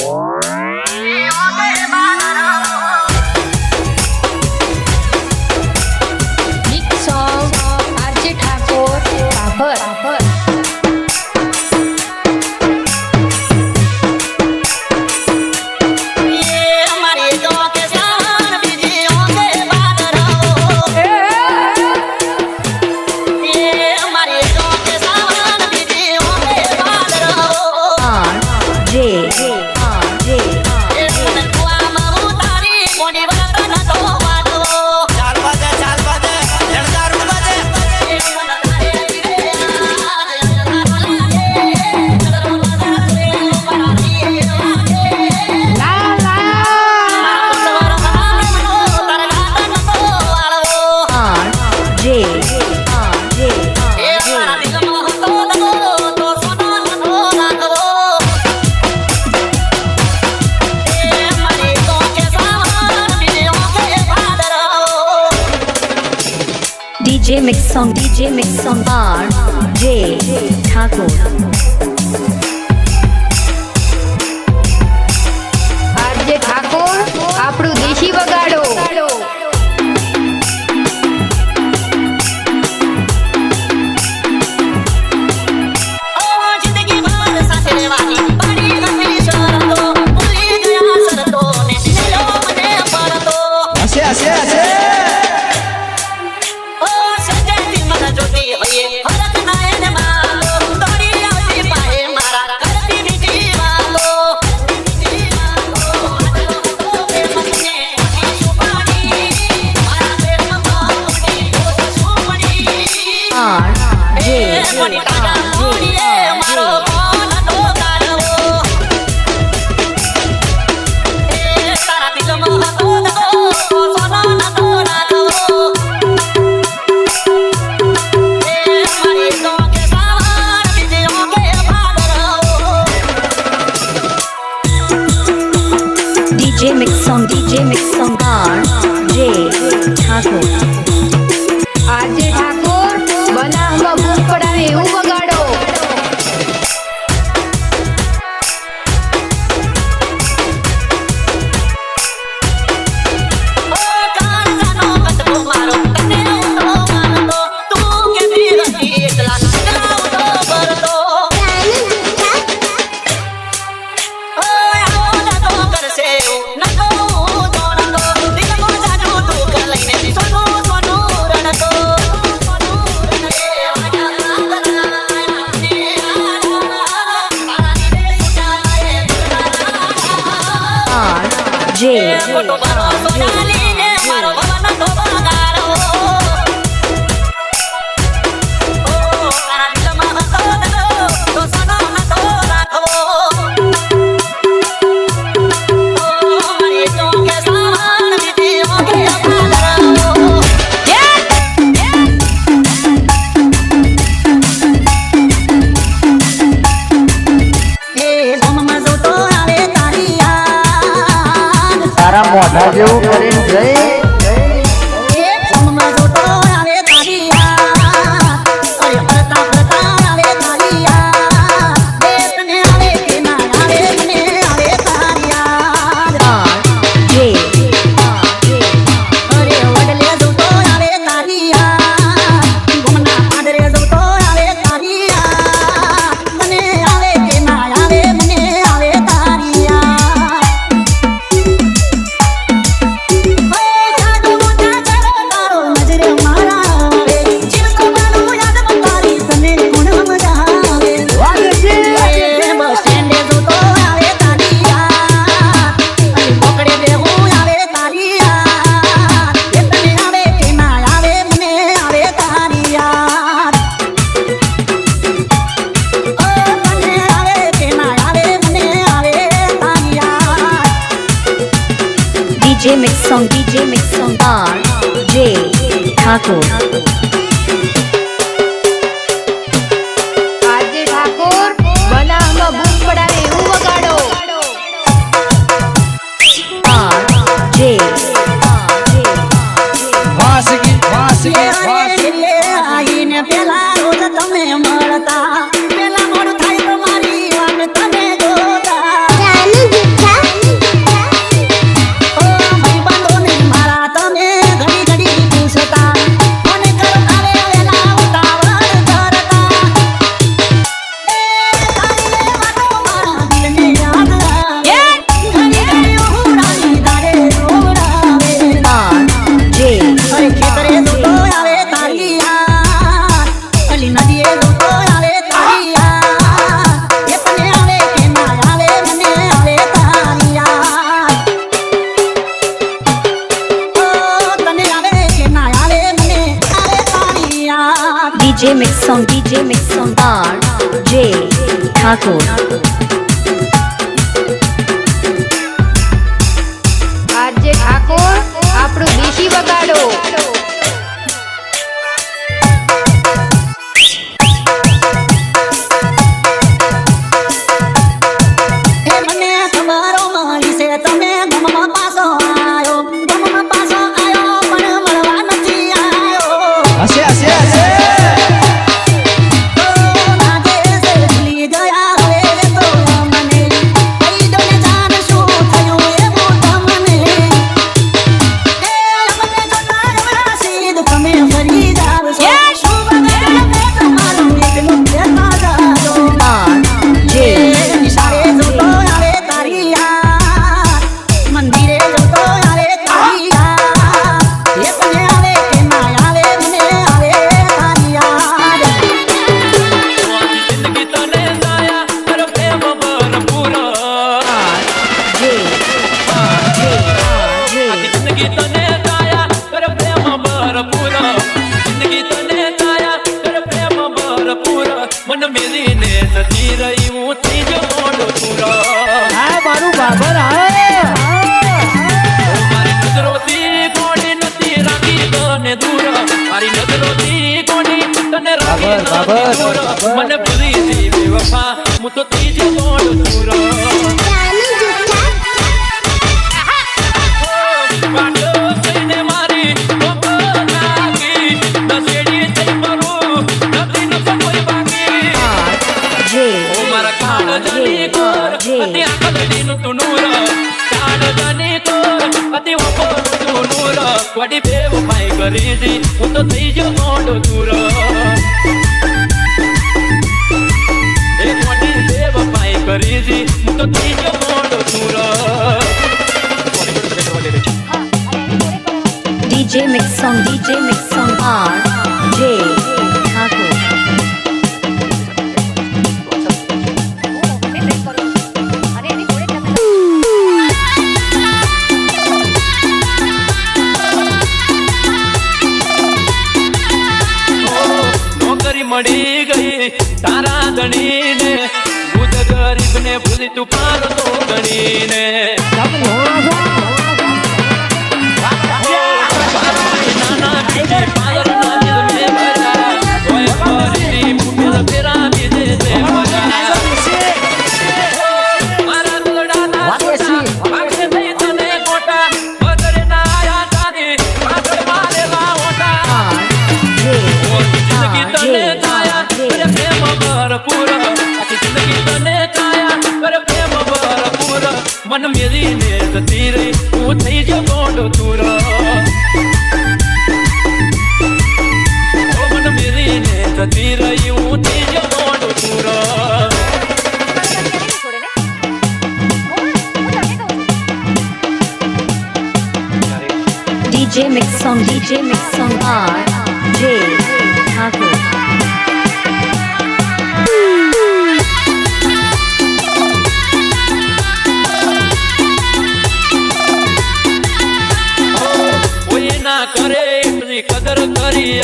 Wow. મોઢા જેવું કરીને J Mix on R. J. Thakur. હું તો ત્રીજી મોડ પૂરો વડી બેવ પાઈ કરી દી હું તો થઈ ગયો મોડો દૂર. કરીજી હું તો ત્રીજો મોડો છૂરો DJ Mix Song DJ Mix Song R J તું પાર તો ગણી DJ mix on DJ mix on R J Thakur. કદર કરી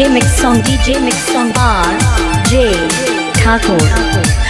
DJ Mix Song DJ Mix Song R J Thakur